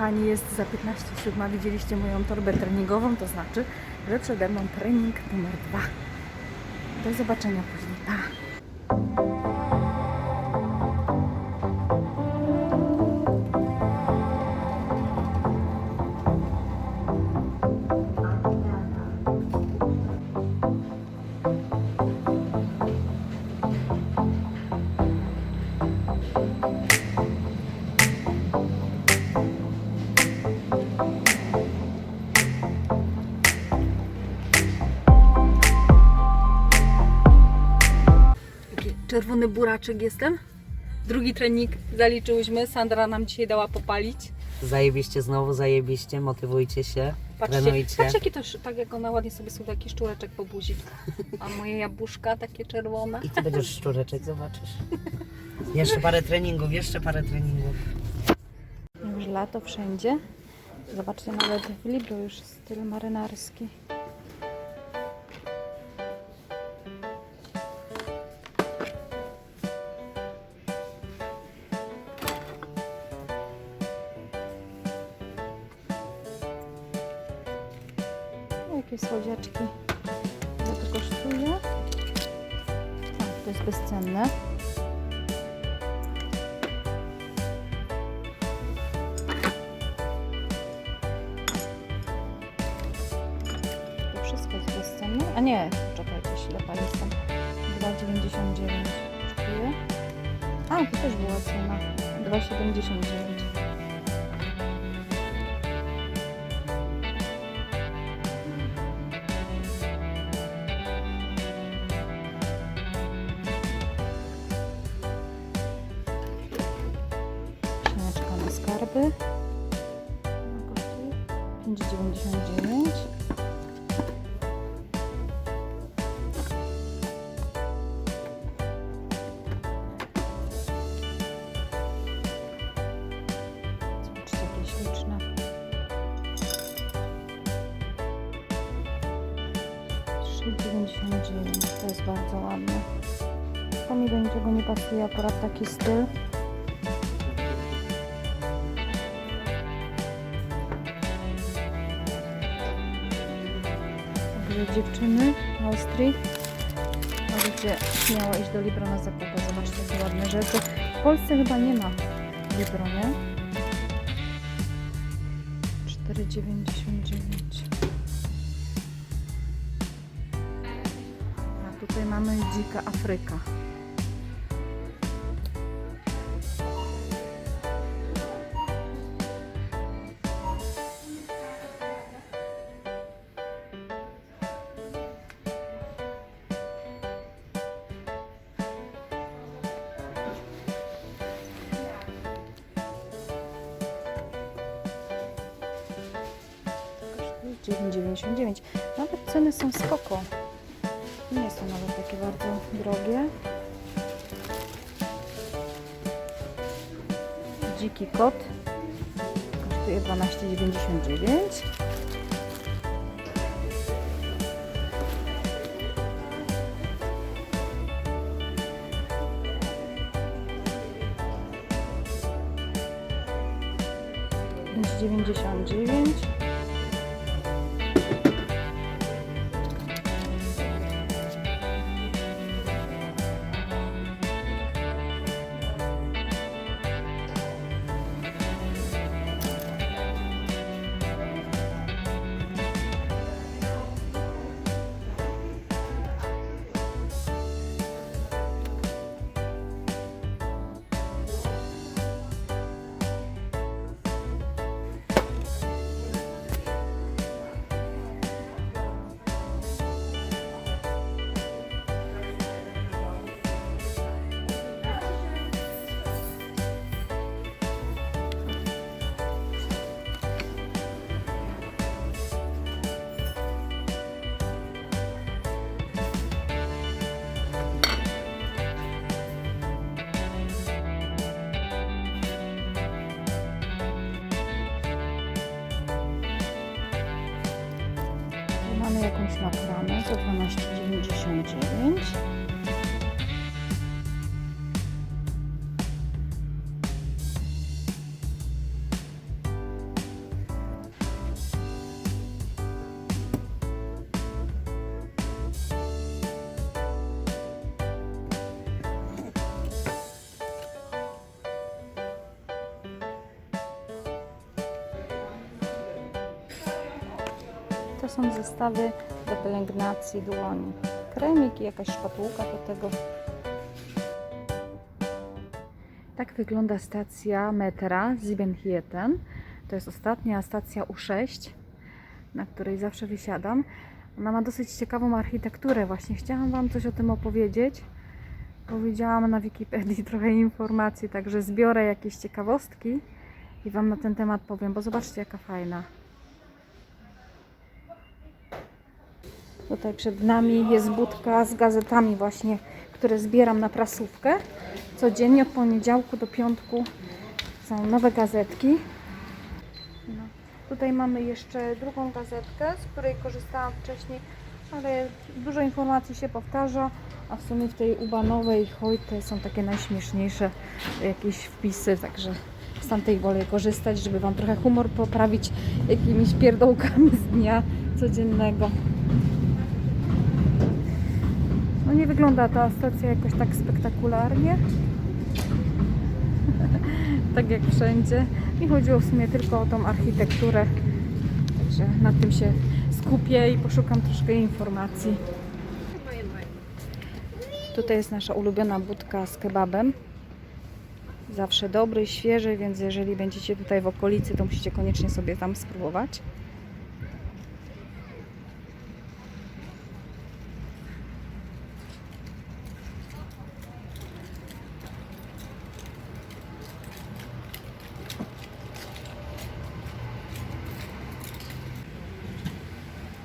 kochani, jest za 15.07. Widzieliście moją torbę treningową, to znaczy, że przede mną trening numer dwa. Do zobaczenia później. Pa! Czerwony buraczek jestem. Drugi trening zaliczyłyśmy. Sandra nam dzisiaj dała popalić. Zajebiście znowu, zajebiście, motywujcie się, Patrzcie, trenujcie. patrzcie jaki to, tak jak ona ładnie sobie sobie taki szczureczek po buzi. A moje jabłuszka takie czerwone. I ty będziesz szczureczek, zobaczysz. Jeszcze parę treningów, jeszcze parę treningów. Już lato wszędzie. Zobaczcie, nawet w Lidlu już styl marynarski. Ślepa jestem. 2,99 kosztuje. A, to też była cena. 2,79. Także dziewczyny Austrii możecie śmiało iść do Libro na zakupy. Zobaczcie, jakie ładne rzeczy. W Polsce chyba nie ma Libro, nie? 4,99 A tutaj mamy dzika Afryka. 9,99. Nawet ceny są spoko. Nie są nawet takie bardzo drogie. Dziki kot kosztuje 12,99. Są zestawy do pielęgnacji dłoni. Kremik i jakaś szpatułka do tego. Tak wygląda stacja metra Siebenhieten. To jest ostatnia stacja U6, na której zawsze wysiadam. Ona ma dosyć ciekawą architekturę. Właśnie chciałam Wam coś o tym opowiedzieć. Bo widziałam na Wikipedii trochę informacji, także zbiorę jakieś ciekawostki i Wam na ten temat powiem, bo zobaczcie jaka fajna. Tutaj przed nami jest budka z gazetami właśnie, które zbieram na prasówkę. Codziennie od poniedziałku do piątku są nowe gazetki. No. Tutaj mamy jeszcze drugą gazetkę, z której korzystałam wcześniej, ale dużo informacji się powtarza, a w sumie w tej ubanowej hojte są takie najśmieszniejsze jakieś wpisy, także z tamtej wolę korzystać, żeby Wam trochę humor poprawić jakimiś pierdołkami z dnia codziennego. No nie wygląda ta stacja jakoś tak spektakularnie. tak jak wszędzie. Mi chodziło w sumie tylko o tą architekturę. Także na tym się skupię i poszukam troszkę informacji. Tutaj jest nasza ulubiona budka z kebabem. Zawsze dobry, świeży, więc jeżeli będziecie tutaj w okolicy, to musicie koniecznie sobie tam spróbować.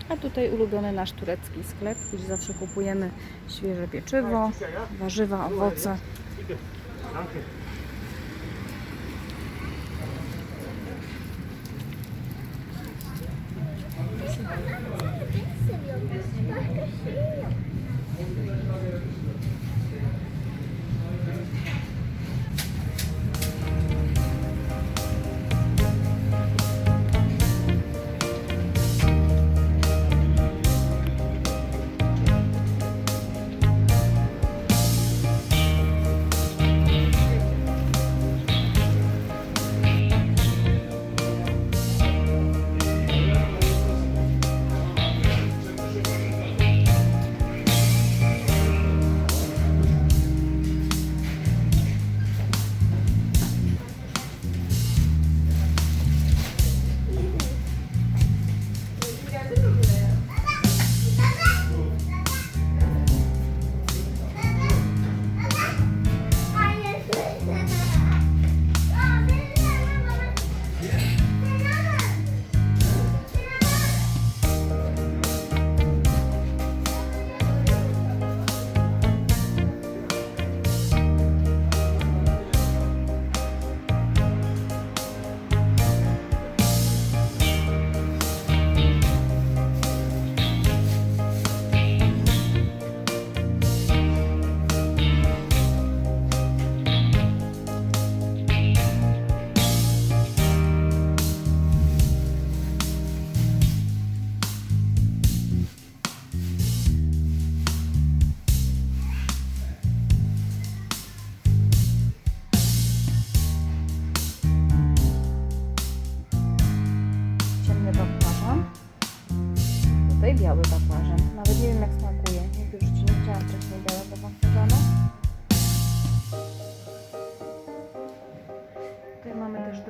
A tutaj ulubiony nasz turecki sklep, gdzie zawsze kupujemy świeże pieczywo, warzywa, owoce.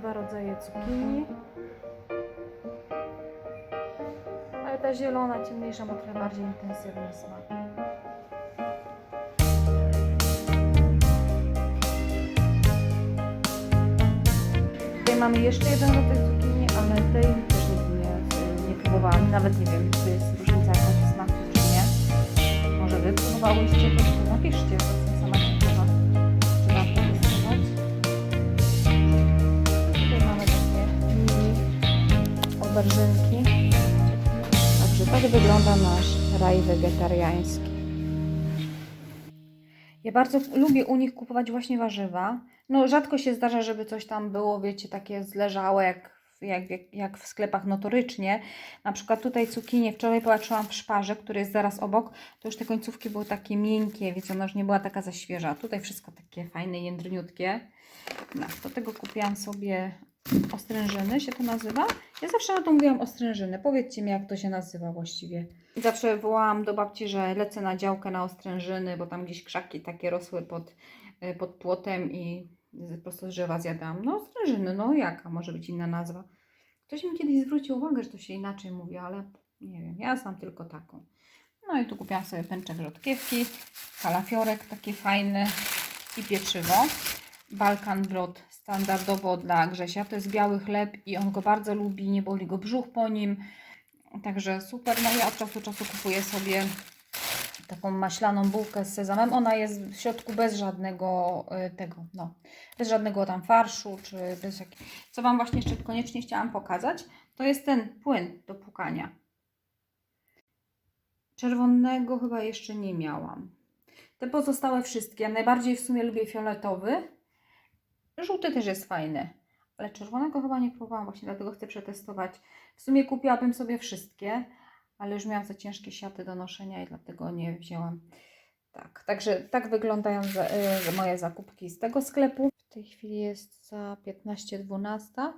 Dwa rodzaje cukinii. Ale ta zielona, ciemniejsza ma trochę bardziej intensywny smak. Tutaj mamy jeszcze jeden rodzaj cukinii, ale tej też nigdy nie, nie próbowałam. Nawet nie wiem, czy jest różnica jakaś w smaku, czy nie. Może wy próbowałyście, to napiszcie, oberżynki. Także tak wygląda nasz raj wegetariański. Ja bardzo lubię u nich kupować właśnie warzywa. No rzadko się zdarza, żeby coś tam było, wiecie, takie zleżałe jak, jak, jak, w sklepach notorycznie. Na przykład tutaj cukinie, wczoraj patrzyłam w szparze, który jest zaraz obok, to już te końcówki były takie miękkie, wiecie, ona już nie była taka za świeża. Tutaj wszystko takie fajne, jędrniutkie. No, do tego kupiłam sobie Ostrężyny się to nazywa? Ja zawsze na to mówiłam ostrężyny. Powiedzcie mi, jak to się nazywa właściwie. Zawsze wołałam do babci, że lecę na działkę na ostrężyny, bo tam gdzieś krzaki takie rosły pod, y, pod płotem i prosto z drzewa zjadałam. No ostrężyny, no jaka może być inna nazwa? Ktoś mi kiedyś zwrócił uwagę, że to się inaczej mówi, ale nie wiem, ja znam tylko taką. No i tu kupiłam sobie pęczek rzodkiewki, kalafiorek taki fajny i pieczywo. Balkan Brod standardowo dla Grzesia. To jest biały chleb i on go bardzo lubi, nie boli go brzuch po nim. Także super. No ja od czasu do czasu kupuję sobie taką maślaną bułkę z sezamem. Ona jest w środku bez żadnego y, tego, no, bez żadnego tam farszu, czy bez jak... Co Wam właśnie jeszcze koniecznie chciałam pokazać, to jest ten płyn do płukania. Czerwonego chyba jeszcze nie miałam. Te pozostałe wszystkie. Najbardziej w sumie lubię fioletowy. Żółty też jest fajny. Ale czerwonego chyba nie próbowałam, właśnie dlatego chcę przetestować. W sumie kupiłabym sobie wszystkie, ale już miałam za ciężkie siaty do noszenia i dlatego nie wzięłam. Tak, także tak wyglądają za, y, moje zakupki z tego sklepu. W tej chwili jest za 15.12,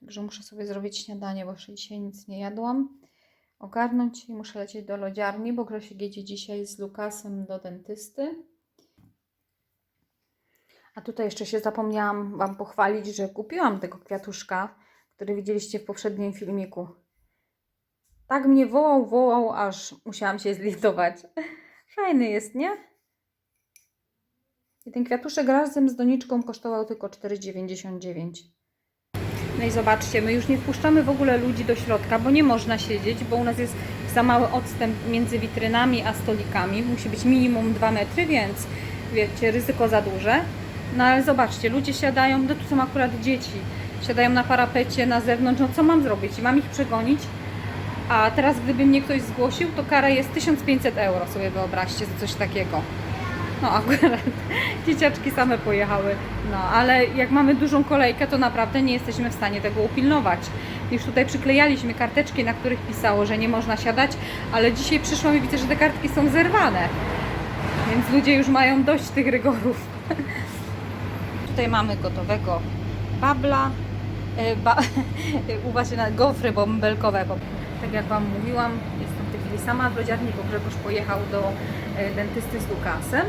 także muszę sobie zrobić śniadanie, bo jeszcze dzisiaj nic nie jadłam. Ogarnąć i muszę lecieć do lodziarni, bo Grzesiek jedzie dzisiaj z Lukasem do dentysty. A tutaj jeszcze się zapomniałam Wam pochwalić, że kupiłam tego kwiatuszka, który widzieliście w poprzednim filmiku. Tak mnie wołał, wołał, aż musiałam się zlitować. Fajny jest, nie? I ten kwiatuszek razem z doniczką kosztował tylko 4,99. No i zobaczcie, my już nie wpuszczamy w ogóle ludzi do środka, bo nie można siedzieć, bo u nas jest za mały odstęp między witrynami a stolikami. Musi być minimum 2 metry, więc wiecie, ryzyko za duże. No ale zobaczcie, ludzie siadają, no tu są akurat dzieci, siadają na parapecie na zewnątrz, no co mam zrobić? Mam ich przegonić? A teraz gdyby mnie ktoś zgłosił, to kara jest 1500 euro, sobie wyobraźcie, za coś takiego. No akurat dzieciaczki same pojechały. No ale jak mamy dużą kolejkę, to naprawdę nie jesteśmy w stanie tego upilnować. Już tutaj przyklejaliśmy karteczki, na których pisało, że nie można siadać, ale dzisiaj przyszłam i widzę, że te kartki są zerwane. Więc ludzie już mają dość tych rygorów. Tutaj mamy gotowego babla. e, Ba, uważajcie na gofry bąbelkowe. Tak jak Wam mówiłam, jestem w tej chwili sama w lodziarni, bo Grzegorz pojechał do e, dentysty z Lukasem.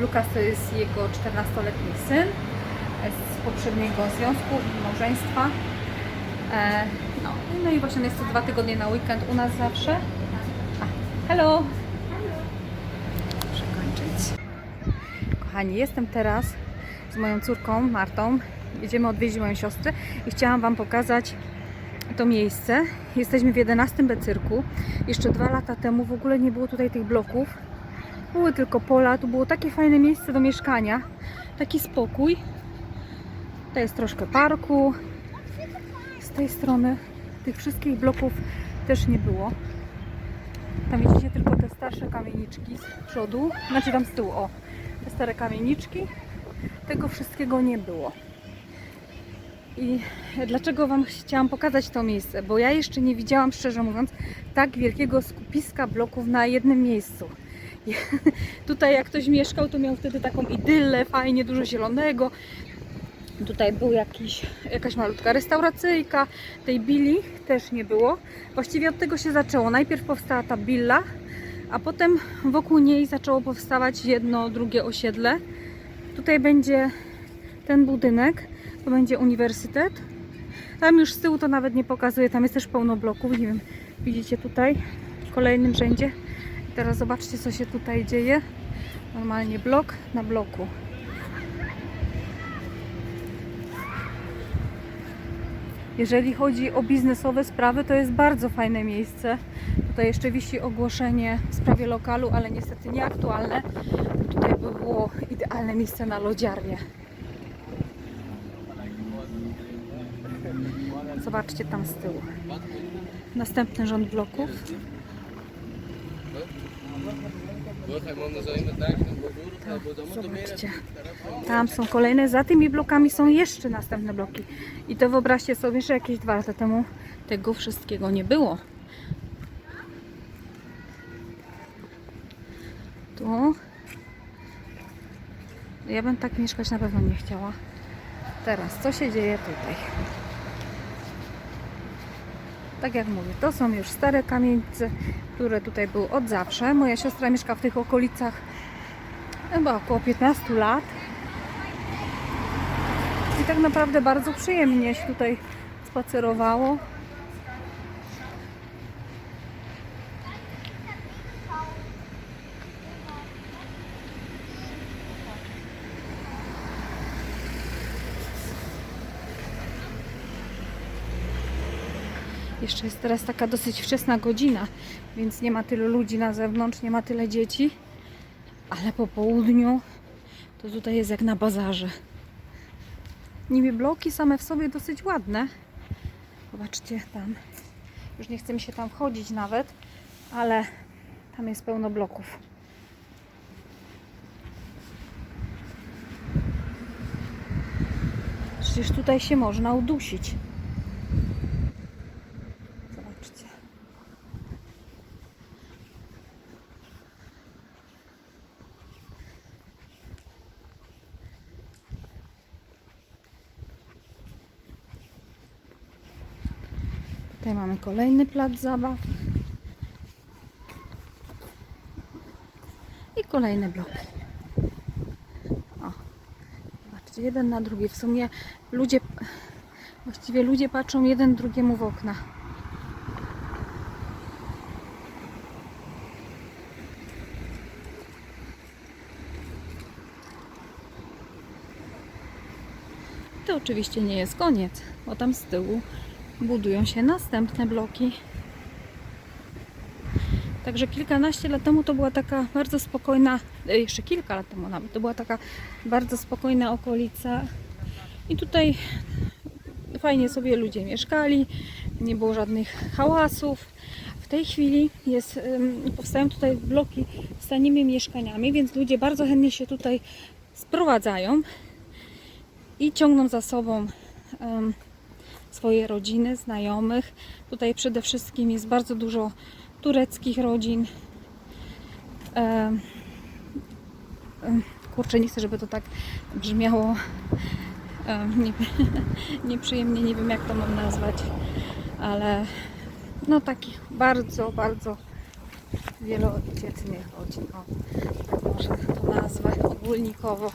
Lukas to jest jego 14-letni syn e, z poprzedniego związku i małżeństwa. No, no i właśnie jest co dwa tygodnie na weekend u nas zawsze. A, hello! Muszę kończyć. Kochani, jestem teraz z moją córką Martą. Jedziemy odwiedzić moją siostrę i chciałam Wam pokazać to miejsce. Jesteśmy w 11 B cyrku. Jeszcze dwa lata temu w ogóle nie było tutaj tych bloków. Były tylko pola. Tu było takie fajne miejsce do mieszkania. Taki spokój. To jest troszkę parku. Z tej strony tych wszystkich bloków też nie było. Tam widzicie tylko te starsze kamieniczki z przodu, znaczy tam z tyłu, o, te stare kamieniczki. Tego wszystkiego nie było. I dlaczego Wam chciałam pokazać to miejsce? Bo ja jeszcze nie widziałam, szczerze mówiąc, tak wielkiego skupiska bloków na jednym miejscu. I Tutaj jak ktoś mieszkał, to miał wtedy taką idyllę, fajnie, dużo zielonego. Tutaj był jakiś, jakaś malutka restauracyjka, tej billi też nie było. Właściwie od tego się zaczęło. Najpierw powstała ta billa, a potem wokół niej zaczęło powstawać jedno, drugie osiedle. Tutaj będzie ten budynek, to będzie uniwersytet. Tam już z tyłu to nawet nie pokazuje, tam jest też pełno bloków, nie wiem, widzicie tutaj w kolejnym rzędzie. Teraz zobaczcie co się tutaj dzieje. Normalnie blok na bloku. Jeżeli chodzi o biznesowe sprawy, to jest bardzo fajne miejsce. Tutaj jeszcze wisi ogłoszenie w sprawie lokalu, ale niestety nieaktualne. Tutaj by było idealne miejsce na lodziarnię. Zobaczcie tam z tyłu. Następny rząd bloków. Zobaczcie. Tam są kolejne. Za tymi blokami są jeszcze następne bloki. I to wyobraźcie sobie, że jakieś dwa lata temu tego wszystkiego nie było. Tu. Ja bym tak mieszkać na pewno nie chciała. Teraz, co się dzieje tutaj? Tak jak mówię, to są już stare kamienice, które tutaj były od zawsze. Moja siostra mieszka w tych okolicach chyba około 15 lat. I tak naprawdę bardzo przyjemnie się tutaj spacerowało. Jeszcze jest teraz taka dosyć wczesna godzina, więc nie ma tylu ludzi na zewnątrz, nie ma tyle dzieci. Ale po południu to tutaj jest jak na bazarze. Niby bloki same w sobie dosyć ładne. Zobaczcie tam. Już nie chce mi się tam wchodzić nawet, ale tam jest pełno bloków. Przecież tutaj się można udusić. Zobaczcie. Tutaj mamy kolejny plac zabaw. I kolejne bloki. O, zobaczcie, jeden na drugi. W sumie ludzie, właściwie ludzie patrzą jeden drugiemu w okna. To oczywiście nie jest koniec, bo tam z tyłu budują się następne bloki. Także kilkanaście lat temu to była taka bardzo spokojna, e, jeszcze kilka lat temu nawet, to była taka bardzo spokojna okolica. I tutaj fajnie sobie ludzie mieszkali, nie było żadnych hałasów. W tej chwili jest, powstają tutaj bloki z tanimi mieszkaniami, więc ludzie bardzo chętnie się tutaj sprowadzają i ciągną za sobą em, swoje rodziny, znajomych. Tutaj przede wszystkim jest bardzo dużo tureckich rodzin. Kurczę, nie chcę, żeby to tak brzmiało em, nie, nieprzyjemnie, nie wiem jak to mam nazwać, ale no takich bardzo, bardzo wielodzietnych rodzin. O, tak może to nazwę ogólnikowo.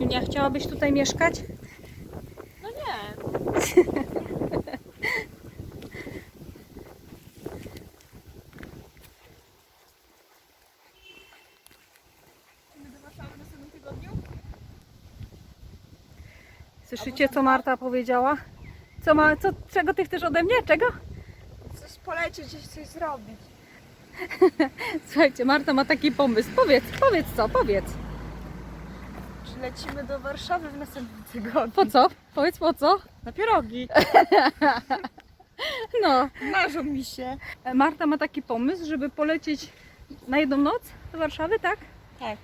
Junia, chciałabyś tutaj mieszkać? Słyszycie, co Marta powiedziała? Co ma, co, czego ty chcesz ode mnie? Czego? Coś polecieć, coś zrobić. Słuchajcie, Marta ma taki pomysł. Powiedz, powiedz co, powiedz. Lecimy do Warszawy w następnym tygodniu? Po co? Powiedz po co? Na pierogi. No, Marzą mi się. Marta ma taki pomysł, żeby polecieć na jedną noc do Warszawy, tak? Tak.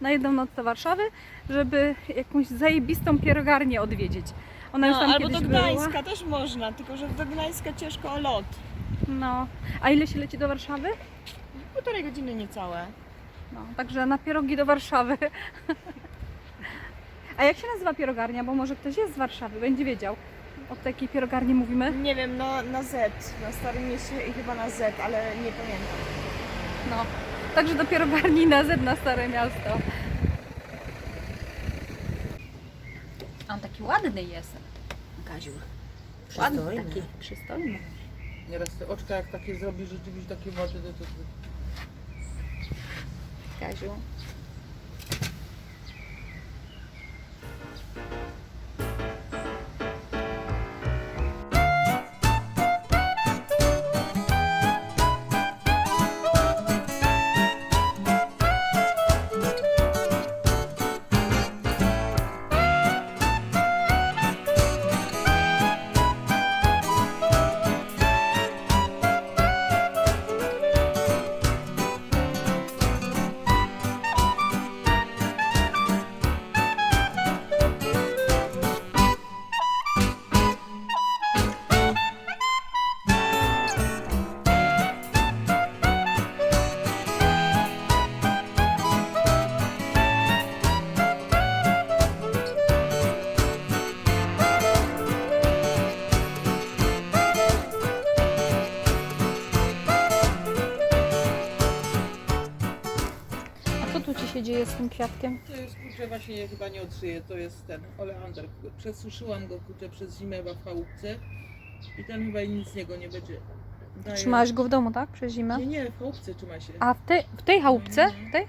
Na jedną noc do Warszawy, żeby jakąś zajebistą pierogarnię odwiedzić. Ona już No, tam albo kiedyś do była. Gdańska też można, tylko że do Gdańska ciężko o lot. No. A ile się leci do Warszawy? Półtorej godziny niecałe. No, także na pierogi do Warszawy. A jak się nazywa pierogarnia? Bo może ktoś jest z Warszawy, będzie wiedział. O takiej pierogarni mówimy. Nie wiem, no na Z, na Starym Mieście i chyba na Z, ale nie pamiętam. No. Także do pierogarni na Z na Stare Miasto. On taki ładny jest. Kaziu. Ładny Przystojny. taki, przystojny. Nieraz te oczka jak takie zrobisz, rzeczywiście takie wody, to, to, to Kaziu. Z tym kwiatkiem? To jest kurczę właśnie chyba nie odszyję, to jest ten oleander. Przesuszyłam go kurczę przez zimę w chałupce i tam chyba nic z niego nie będzie. Daje- Trzymałeś go w domu, tak? Przez zimę? Nie, nie, w chałupce trzyma się. A w tej, w tej chałupce? Mhm. W tej?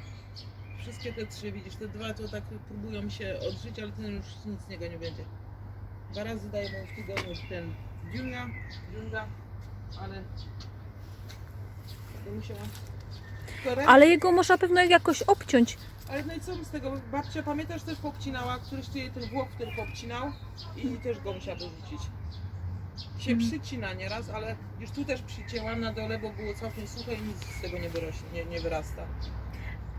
Wszystkie te trzy, widzisz, te dwa to tak próbują się odżyć, ale ten już nic z niego nie będzie. Dwa razy daję mu w tygodniu ten dziunga, dziunga, ale to musiała... Tylko ręce- Ale jego można pewno jakoś obciąć. Ale no i co z tego? Babcia, pamiętasz też popcinała, któryś tu jej ten włok ten popcinał i też go musiała dorzucić. Się Mhm. przycina nieraz, ale już tu też przycięłam na dole, bo było całkiem suche i nic z tego nie wyrośnie, nie, nie wyrasta.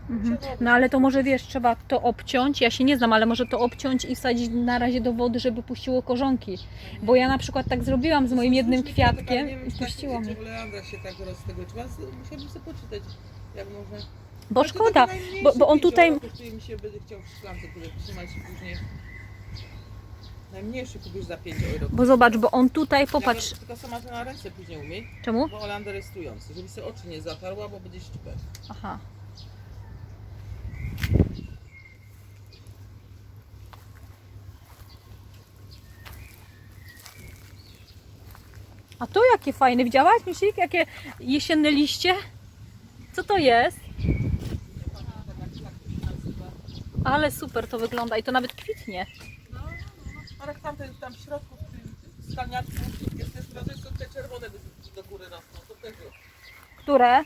Mhm. No ale to może wiesz, trzeba to obciąć. Ja się nie znam, ale może to obciąć i wsadzić na razie do wody, żeby puściło korzonki. Bo ja na przykład tak zrobiłam z moim jednym kwiatkiem i tak- puściło mi. czy oleandra się tak roz tego trzeba, musiałabym sobie poczytać, jak można. Bo Ale to szkoda, bo, bo on tutaj... euro kosztuje mi się, będę chciał w szklance trzymać i później. Najmniejszy kupisz za 5 euro. Bo zobacz, bo on tutaj, popatrz. Nawet Tylko sama to na ręce później umiej, Czemu? bo oleander jest trujący, żeby sobie oczy nie zatarła, bo będzie ścipę. Aha. A to jakie fajne, widziałaś Misik? Jakie jesienne liście? Co to jest? Ale super to wygląda i to nawet kwitnie. No, no, no. Ale tam, ten, tam w środku, w tym skalniaczku, jest też strony, są te czerwone do, do góry rosną, to też jest. Które?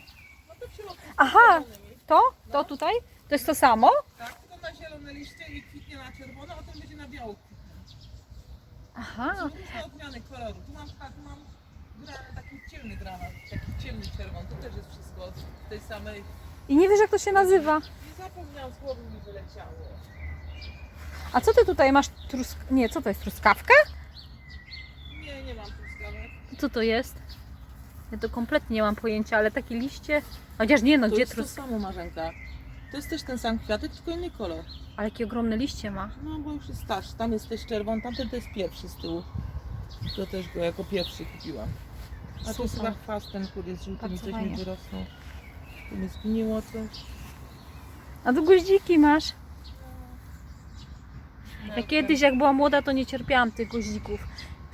No to w środku Aha. To? To tutaj? To jest to samo? Tak, to na zielone liście i kwitnie na czerwono, a ten będzie na biało. Aha. Są różne odmiany koloru. Tu mam, tu mam granat, taki ciemny granat, taki ciemny czerwon. To też jest wszystko z tej samej. I nie wiesz jak to się nazywa. Zapomniałam, słowo mi wyleciało. A co ty tutaj masz? Trusk... Nie, co to jest? Truskawka? Nie, nie mam truskawek. Co to jest? Ja to kompletnie nie mam pojęcia, ale takie liście. Chociaż nie no, to gdzie jest to truskawka? samo marzenka. To jest też ten sam kwiatek, tylko inny kolor. Ale jakie ogromne liście ma. No bo już jest starszy. Tam jest też czerwony, tamten to jest pierwszy z tyłu. To też go jako pierwszy kupiłam. A to jest chyba chwast ten, który jest żółty i Bardzo coś mi wyrosnął. Tu mi zgniło coś. A tu goździki masz. Ja No, kiedyś jak była młoda, to nie cierpiałam tych goździków.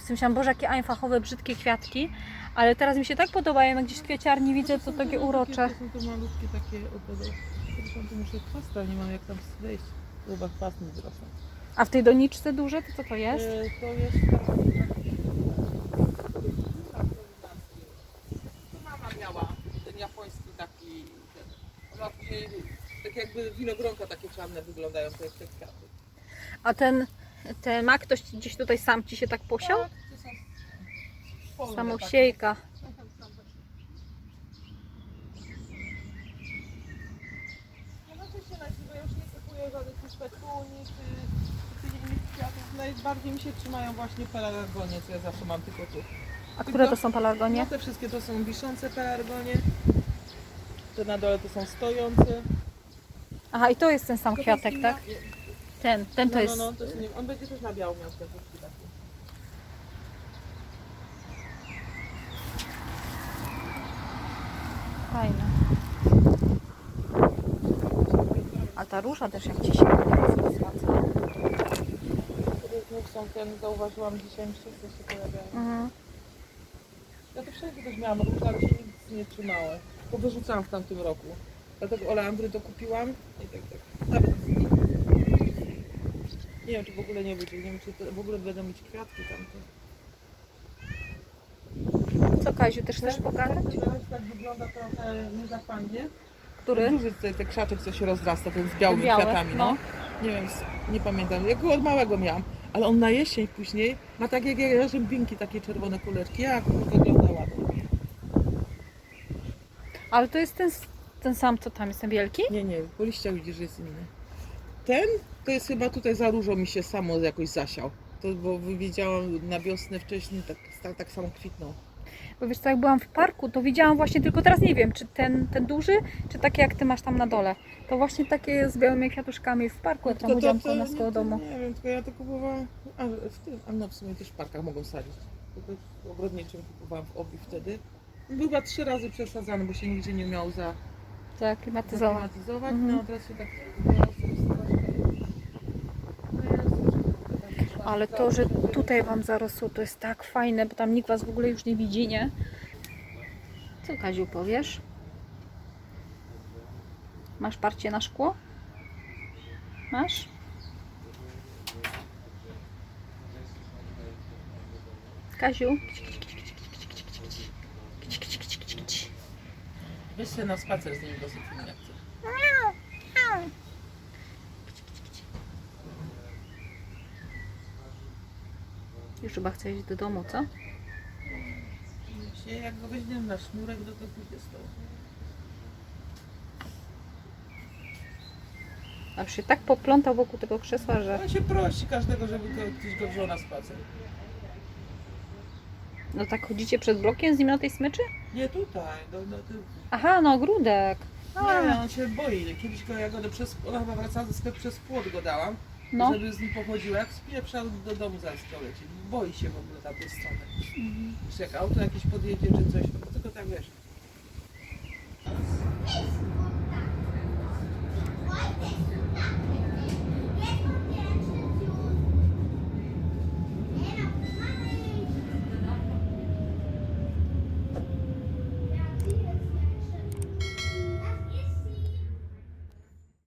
Myślałam, boże, jakie einfachowe, brzydkie kwiatki. Ale teraz mi się tak podobają, jak gdzieś w kwieciarni widzę, to takie urocze. To są te malutkie takie ogrodowe. Zresztą tu muszę chwasta, nie mam jak tam wejść. To Chyba chwast mi wyrosną. A w tej doniczce duże, to co to jest? E, To jest. To mama miała ten japoński taki... Ten, ona później, tak jakby winogronka takie czarne wyglądają te, te kwiaty. A ten, ten mak ktoś gdzieś tutaj sam ci się tak posiał? Tak, to są polne Samosiejka. takie. No znaczy się nazywa, ja już nie kupuję żadnych tych petuni czy, czy innych kwiatów. Najbardziej mi się trzymają właśnie pelargonie, co ja zawsze mam tylko tu. A które to są No pelargonie? te wszystkie to są wiszące pelargonie. Te na dole to są stojące. Aha, i to jest ten sam Tylko jest kwiatek, inna- tak? Ten, ten to no, jest... No, no, to jest nie, on będzie też na biało miał takie. Fajne. A ta róża też jak ci się zwraca. Które znów są ten, zauważyłam dzisiaj, wszyscy się pojawiają. Mhm. Ja to wszędzie też miałam różne, ale się nic nie trzymało. Bo wyrzucałam w tamtym roku. Dlatego oleandry to kupiłam i tak, tak. Nawet nie wiem, czy w ogóle nie będzie, nie wiem, czy to w ogóle będą mieć kwiatki tamte. Co Kaziu, też chcesz Ten- pokazać? teraz tak wygląda trochę niezachwannie. Który? Duży ten, ten krzaczek, co się rozrasta, ten z białymi Białe, kwiatami, no. no. Nie wiem, nie pamiętam. Ja go od małego miałam. Ale on na jesień później ma takie jak jarzębinki, takie czerwone kuleczki. Jak wygląda ładnie. Ale to jest ten, ten sam, co tam jest, ten wielki? Nie, nie, po liściach widzisz, że jest inny. Ten to jest chyba tutaj za różo mi się samo jakoś zasiał. To bo widziałam na wiosnę wcześniej, tak, tak, tak samo kwitnął. Bo wiesz co, jak byłam w parku, to widziałam właśnie, tylko teraz nie wiem, czy ten, ten duży, czy takie jak ty masz tam na dole. To właśnie takie z białymi kwiatuszkami w parku, jak tam chodziłam nas koło to domu. Nie wiem, tylko ja to kupowałam, a w tym, a no w sumie też w parkach mogą sadzić. Tylko w ogrodniczym kupowałam w obi wtedy. Był chyba trzy razy przesadzany, bo się nigdzie nie miał za, Zaklimatyzować. zaklimatyzować. Mhm. No teraz się tak No tak, Ale to, że tutaj Wam zarosło, to jest tak fajne, bo tam nikt Was w ogóle już nie widzi, nie? Co Kaziu powiesz? Masz parcie na szkło? Masz? Kaziu? Weź się na spacer z nimi do Sofii, jak chcesz. Już chyba chcę iść do domu, co? Się, jak go weźmiemy na sznurek, to to pójdzie z tobą. A się tak poplątał wokół tego krzesła, że... On się prosi każdego, żeby go- ktoś go wziął na spacer. No tak chodzicie przed blokiem z nim na tej smyczy? Nie tutaj, no, no ty... Aha, no ogródek. A. Nie, no, on się boi. No, kiedyś go ja go do przez, ona chyba wracała ze sklepu, przez płot go dałam, No. żeby z nim pochodziła. Jak spieprza do domu zaraz to leci. Boi się w ogóle tamtej strony. Mhm. Czy jak auto jakieś podjedzie czy coś, no tylko tak wiesz.